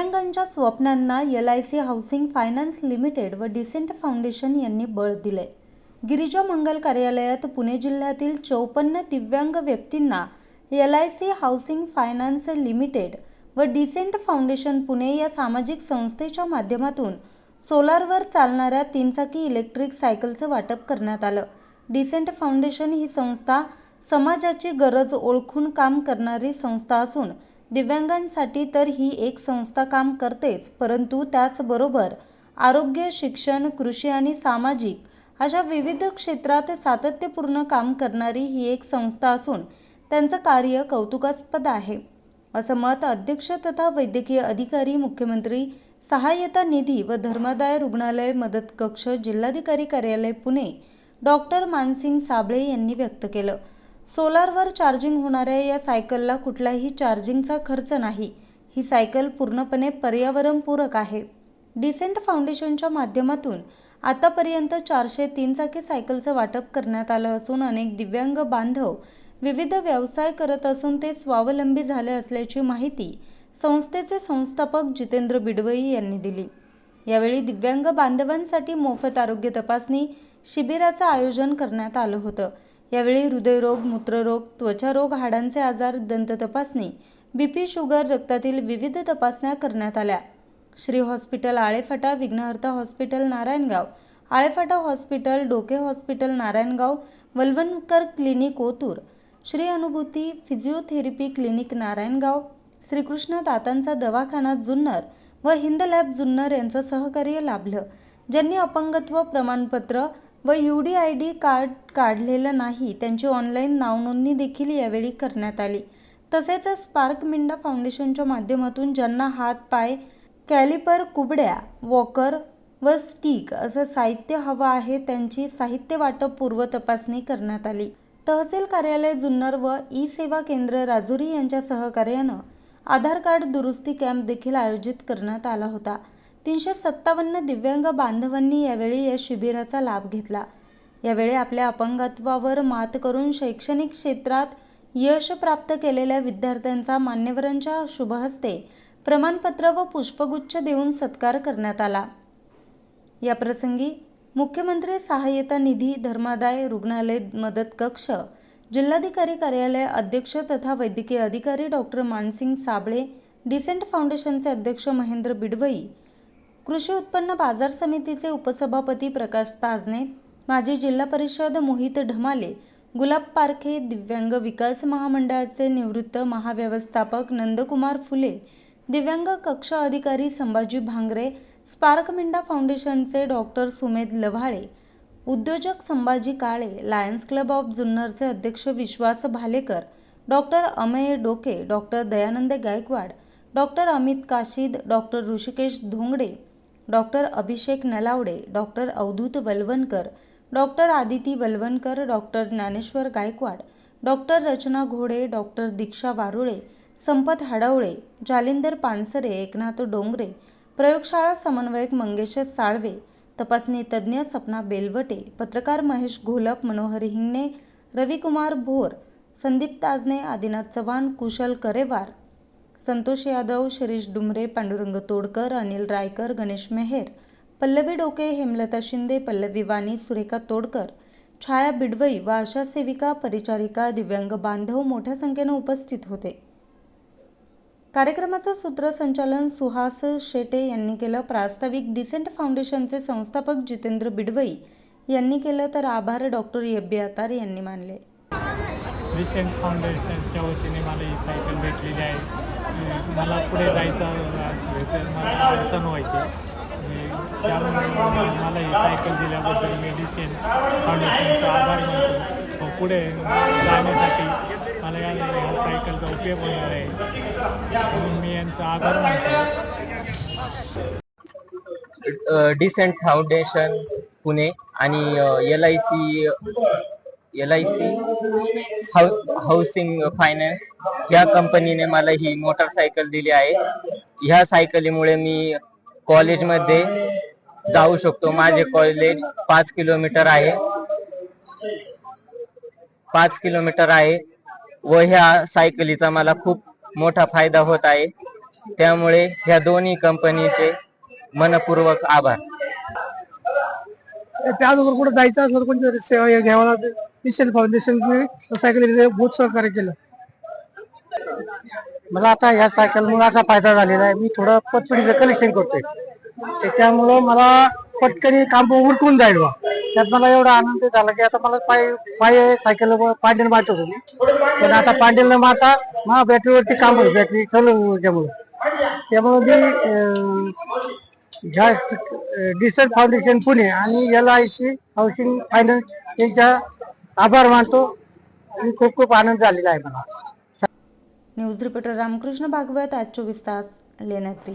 दिव्यांगांच्या स्वप्नांना L I C housing finance limited व डिसेंट फाउंडेशन यांनी बळ दिले गिरिजा मंगल कार्यालयात पुणे जिल्ह्यातील चौपन्न दिव्यांग व्यक्तींना L I C housing finance limited व डिसेंट फाउंडेशन पुणे या सामाजिक संस्थेच्या माध्यमातून सोलारवर चालणाऱ्या तीनचाकी इलेक्ट्रिक सायकलचं वाटप करण्यात आलं. डिसेंट फाउंडेशन ही संस्था समाजाची गरज ओळखून काम करणारी संस्था असून दिव्यांगांसाठी तर ही एक संस्था काम करतेच परंतु त्याचबरोबर आरोग्य शिक्षण कृषी आणि सामाजिक अशा विविध क्षेत्रात सातत्यपूर्ण काम करणारी ही एक संस्था असून त्यांचं कार्य कौतुकास्पद आहे. असं मत अध्यक्ष तथा वैद्यकीय अधिकारी मुख्यमंत्री सहाय्यता निधी व धर्मादाय रुग्णालय मदत कक्ष जिल्हाधिकारी कार्यालय पुणे डॉक्टर मानसिंग साबळे यांनी व्यक्त केलं. सोलारवर चार्जिंग होणाऱ्या या सायकलला कुठलाही चार्जिंगचा खर्च नाही. ही सायकल पूर्णपणे पर्यावरणपूरक आहे. डिसेंट फाउंडेशनच्या माध्यमातून आतापर्यंत चारशे तीन चाकी सायकलचं वाटप करण्यात आलं असून अनेक दिव्यांग बांधव विविध व्यवसाय करत असून ते स्वावलंबी झाले असल्याची माहिती संस्थेचे संस्थापक जितेंद्र बिडवई यांनी दिली. यावेळी दिव्यांग बांधवांसाठी मोफत आरोग्य तपासणी शिबिराचं आयोजन करण्यात आलं होतं. यावेळी हृदयरोग मूत्ररोग त्वचारोग हाडांचे आजार दंत तपासणी बीपी शुगर रक्तातील विविध तपासण्या करण्यात आल्या. Shri hospital Alephata Vighnaharta hospital Narayangaon Alephata hospital Doke hospital Narayangaon Valvankar clinic Otur Shri Anubhuti physiotherapy clinic Narayangaon Shrikrishna दातांचा दवाखाना जुन्नर व हिंद लॅब जुन्नर यांचं सहकार्य लाभलं ज्यांनी अपंगत्व प्रमाणपत्र व U D I D card काढलेलं नाही. त्यांची ऑनलाईन नावनोंदणी देखील यावेळी करण्यात आली. तसेच स्पार्क मिंडा फाउंडेशनच्या माध्यमातून ज्यांना हात पाय कॅलिपर कुबड्या वॉकर व स्टिक असं साहित्य हवं आहे त्यांची साहित्य वाटप पूर्व तपासणी करण्यात आली. तहसील कार्यालय जुन्नर व ई सेवा केंद्र राजुरी यांच्या सहकार्यानं आधार कार्ड दुरुस्ती कॅम्प देखील आयोजित करण्यात आला होता. तीनशे सत्तावन्न दिव्यांग बांधवांनी यावेळी या शिबिराचा लाभ घेतला. यावेळी आपल्या अपंगत्वावर मात करून शैक्षणिक क्षेत्रात यश प्राप्त केलेल्या विद्यार्थ्यांचा मान्यवरांच्या शुभहस्ते प्रमाणपत्र व पुष्पगुच्छ देऊन सत्कार करण्यात आला. याप्रसंगी मुख्यमंत्री सहाय्यता निधी धर्मादाय रुग्णालय मदत कक्ष जिल्हाधिकारी कार्यालय अध्यक्ष तथा वैद्यकीय अधिकारी डॉक्टर मानसिंग साबळे डिसेंट फाउंडेशनचे अध्यक्ष महेंद्र बिडवई कृषी उत्पन्न बाजार समितीचे उपसभापती प्रकाश ताजने माजी जिल्हा परिषद मोहित ढमाले गुलाब पारखे दिव्यांग विकास महामंडळाचे निवृत्त महाव्यवस्थापक नंदकुमार फुले दिव्यांग कक्ष अधिकारी संभाजी भांगरे स्पार्क मिंडा फाउंडेशनचे डॉक्टर सुमेध लव्हाळे उद्योजक Sambhaji Kale lions club of जुन्नरचे अध्यक्ष Vishwas Bhalekar doctor Amey Doke doctor Dayanand Gaikwad doctor Amit Kashid doctor Rushikesh Dhongade doctor Abhishek Nalawade doctor Avdhut Valvankar doctor Aditi Valvankar doctor Dnyaneshwar Gaikwad doctor Rachana Ghode doctor Diksha Warule संपत हाडवळे जालिंदर पानसरे एकनाथ डोंगरे प्रयोगशाळा समन्वयक मंगेश साळवे तपासणी तज्ज्ञ सपना बेलवटे पत्रकार महेश घोलप मनोहर हिंगणे रविकुमार भोर संदीप ताजने आदिनाथ चव्हाण कुशल करेवार संतोष यादव शिरीष डुमरे पांडुरंग तोडकर अनिल रायकर गणेश मेहेर पल्लवी डोके हेमलता शिंदे पल्लवी वाणी सुरेखा तोडकर छाया बिडवई व आशा सेविका परिचारिका दिव्यांग बांधव मोठ्या संख्येनं उपस्थित होते. कार्यक्रमाचं सूत्रसंचालन सुहास शेटे यांनी केलं. प्रास्ताविक डिसेंट फाउंडेशनचे संस्थापक जितेंद्र बिडवई यांनी केलं तर आभार डॉक्टर यब्बी आतार यांनी मानले. डिसेंट फाउंडेशनच्या वतीने मला ही सायकल भेटलेली आहे. मला पुढे जायचं असलं तर मला अडचण व्हायची. त्यामुळे मला ही सायकल दिल्याबद्दल मी फाउंडेशनचा आभार मानतो. हो, पुढे जाण्यासाठी मला या या सायकलचा उपयोग होणार आहे. म्हणून मी यांचा आभार मानतो. डिसेंट फाउंडेशन पुणे आणि L I C L I C housing finance ह्या कंपनीने मला ही मोटरसायकल दिली आहे. ह्या सायकलीमुळे मी कॉलेजमध्ये जाऊ शकतो. माझे कॉलेज पाच किलोमीटर आहे. पाच किलोमीटर आहे व ह्या सायकलीचा मला खूप मोठा फायदा होत आहे. त्यामुळे ह्या दोन्ही कंपनीचे मनपूर्वक आभार. त्याचबरोबर कुठं जायचं असलं तर सेवा घ्यावं लागेल मिशन फाउंडेशनने सायकल बहुत सहकार्य केलं. मला आता या सायकलमुळे असा फायदा झालेला आहे. मी थोडं पतपिढीचं कलेक्शन करतोय. त्याच्यामुळं मला पटकन काम उरकून जाईल बा. त्यात मला एवढा आनंद झाला की आता मला पाय पाय सायकल पांडेल मारत होतो मी. पण आता पांडेल न मारता मला बॅटरीवरती काम होईल बॅटरी चालू त्यामुळं त्यामुळे मी ह्या डिसर फाउंडेशन पुणे आणि L I C housing finance यांच्या आभार मानतो. आणि खूप खूप आनंद झालेला आहे मला. न्यूज रिपोर्टर रामकृष्ण भागवत आज चोवीस तास लेण्यात्री.